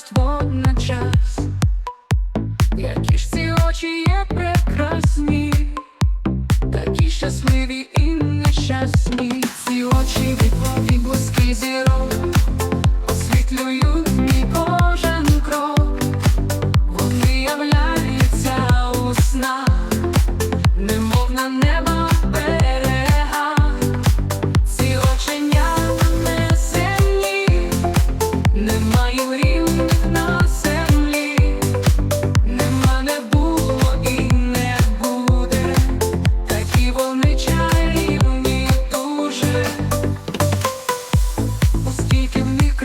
більшість водночас, які ж ці очі є прекрасні, такі щасливі і нещасні, ці очі відпові близькі зірок, освітлюють мій кожен крок, вони являються у снах, немов на неба берега. Немає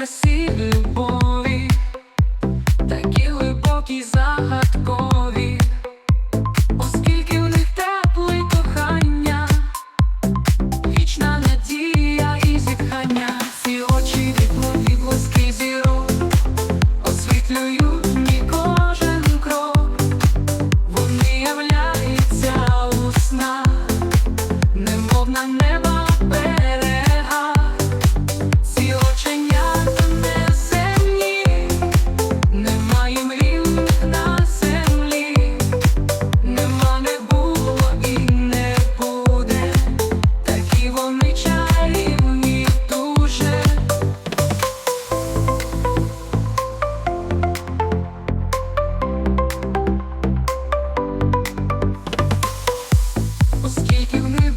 cresci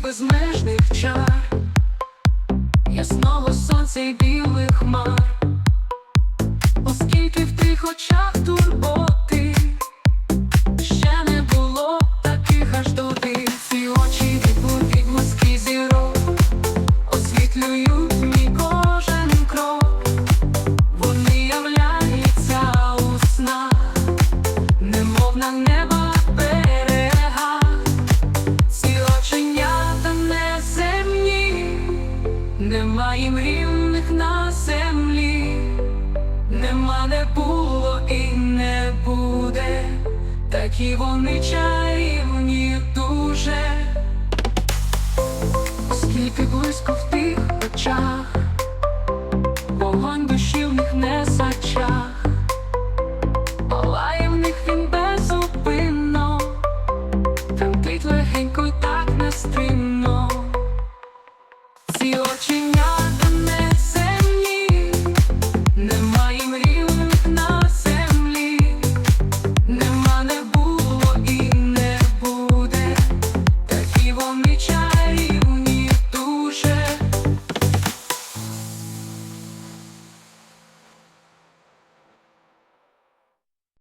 безмежних чар, ясного сонця й білих хмар, оскільки в тих очах турботи, Немає рівних на землі, нема не було і не буде, такі вони чарівні дуже, скільки близько в тих очах, вогонь душі в них не сачах, палає в них він безупинно, тремтить легенько й так нестримно. Ці очі